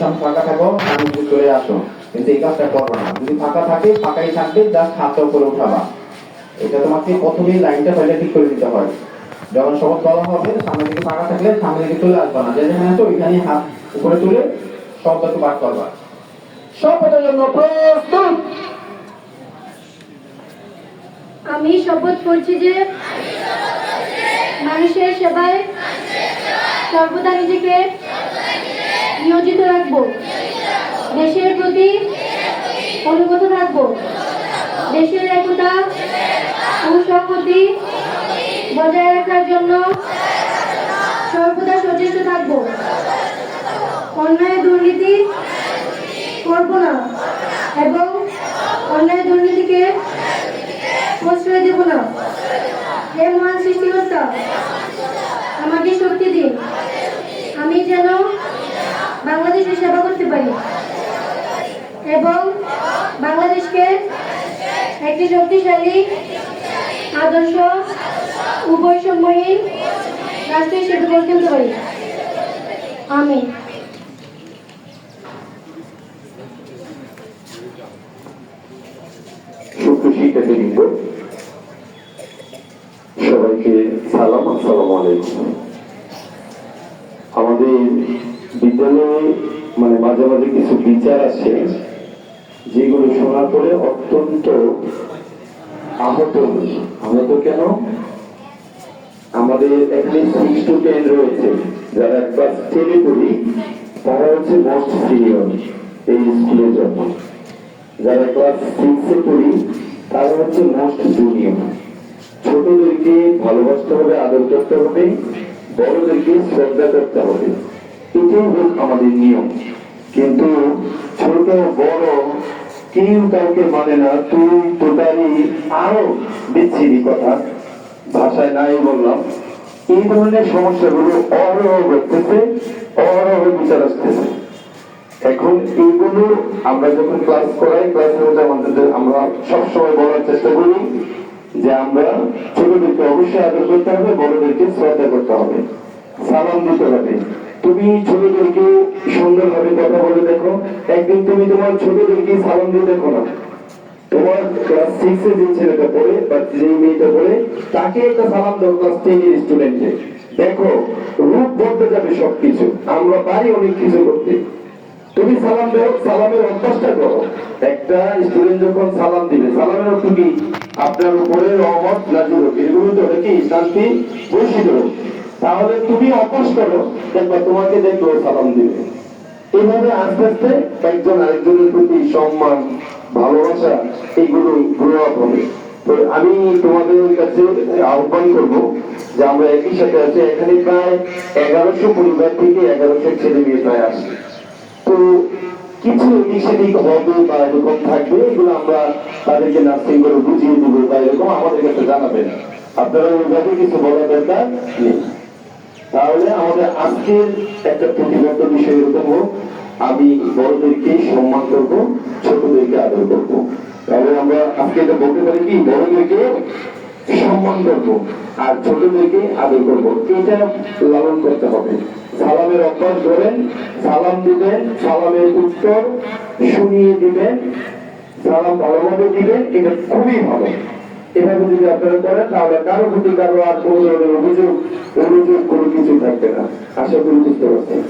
সামনে ফাঁকা থাকো সামনে চলে আসো। কিন্তু এই কাজটা করবে না। যদি ফাঁকা থাকে, ফাঁকাই থাকবে উঠাবা। এটা তোমাকে প্রথমেই লাইনটা ঠিক করে দিতে হয়। যখন বলা হবে, সামনে দিকে ফাঁকা থাকলে সামনে দিকে চলে না। যে যেখানে ওইখানে হাত উপরে তুলে শব্দকে করবা। শপথের জন্য প্রস্তুত! আমি শপথ করছি যে, মানুষের সেবায় সর্বদা নিজেকে নিয়োজিত রাখব। দেশের প্রতি অনুগত থাকব দেশের একতা ও সংহতি বজায় রাখার জন্য সর্বদা সচেষ্ট থাকব। অন্যায় দুর্নীতি করব না এবং অন্যায় দুর্নীতিকে প্রশ্রয় দেব না। হে মহান সৃষ্টিকর্তা আমাকে শক্তি দিন। আমি যেন বাংলাদেশের সেবা করতে পারি। এবং বাংলাদেশকে একটি শক্তিশালী আদর্শ বৈষম্যহীন রাষ্ট্র হিসেবে গড়ে তুলতে পারি। আমি সবাইকে সালাম, আসসালাম আলাইকুম। বিদ্যালয়ে মানে মাঝে মাঝে কিছু বিচার আছে যেগুলো শোনার পরে অত্যন্ত আহত আহত কেন? আমাদের এখানে সিক্স টু রয়েছে। যারা একবার টেনে পড়ি তারা হচ্ছে মোস্ট সিনিয়র এই স্কুলের জন্য। যারা ক্লাস সিক্সে পড়ি তারা হচ্ছে মোস্ট জুনিয়র ছোটদেরকে ভালোবাসতে হবে, আদর করতে হবে, বড়দেরকে শ্রদ্ধা করতে হবে। এটাই হোক আমাদের নিয়ম। কিন্তু ছোট, বড়, কেউ কাউকে মানে না, তুই টোটালি আরও বিচ্ছিরি কথা ভাষায় নাই বললাম। এই ধরনের সমস্যাগুলো অহরহ ঘটতেছে অহরহ বিচার আসতেছে। এখন এইগুলো আমরা যখন ক্লাস করাই ক্লাসের মধ্যে আমাদের আমরা সবসময় বলার চেষ্টা করি যে আমরা ছোটদেরকে অবশ্যই আদর করতে হবে, বড়দেরকে শ্রদ্ধা করতে হবে। সালাম দিতে হবে। তুমি ছোটদেরকে সুন্দরভাবে কথা বলে দেখো। একদিন তুমি তোমার ছোটদেরকে সালাম দিয়ে দেখো না। তোমার ক্লাস সিক্স যে ছেলেটা পড়ে বা যে মেয়েটা পড়ে, তাকে একটা সালাম দাও ক্লাস স্টুডেন্টকে দেখো, রূপ যাবে সবকিছু। আমরা পারি অনেক কিছু করতে। তুমি সালাম দাও, সালামের অভ্যাসটা করো। একটা স্টুডেন্ট যখন সালাম দিবে, সালামের অর্থ কি? আপনার উপরে রহমত নাজির হোক। এগুলো তো কি শান্তি হোক। তাহলে তুমি অভ্যাস করো, দেখবা তোমাকে দেখবে ও সালাম দিবে। এইভাবে আস্তে আস্তে একজন আরেকজনের প্রতি সম্মান, ভালোবাসা, এইগুলো গ্রো আপ হবে। তো আমি তোমাদের কাছে আহ্বান করব যে আমরা একই সাথে আছি, এখানে প্রায় এগারোশো পরিবার থেকে এগারোশো ছেলে মেয়ে প্রায় আসছে। তো কিছু সেদিক হবে বা এরকম থাকবে, এগুলো আমরা তাদেরকে নার্সিং করে বুঝিয়ে দেবো বা এরকম আমাদের কাছে জানাবেন আপনারা ওইভাবে কিছু বলার দরকার নেই। তাহলে আমাদের আজকের একটা প্রতিবদ্ধ বিষয় এরকম হোক। আমি বড়দেরকে সম্মান করব, ছোটদেরকে আদর করব। তাহলে আমরা আজকে এটা বলতে পারি কি? বড়দেরকে সম্মান করব আর ছোটদেরকে আদর করব। এটা লালন করতে হবে। সালামের অভ্যাস ধরেন, সালাম দিবেন, সালামের উত্তর শুনিয়ে দিবেন, সালাম ভালোভাবে দিবেন, এটা খুবই ভালো। এভাবে যদি আপনারা করেন, তাহলে কারও প্রতি কারও আর কোনো ধরনের অভিযোগ অভিযোগ কোনো কিছু থাকবে না। আশা করি বুঝতে পারছেন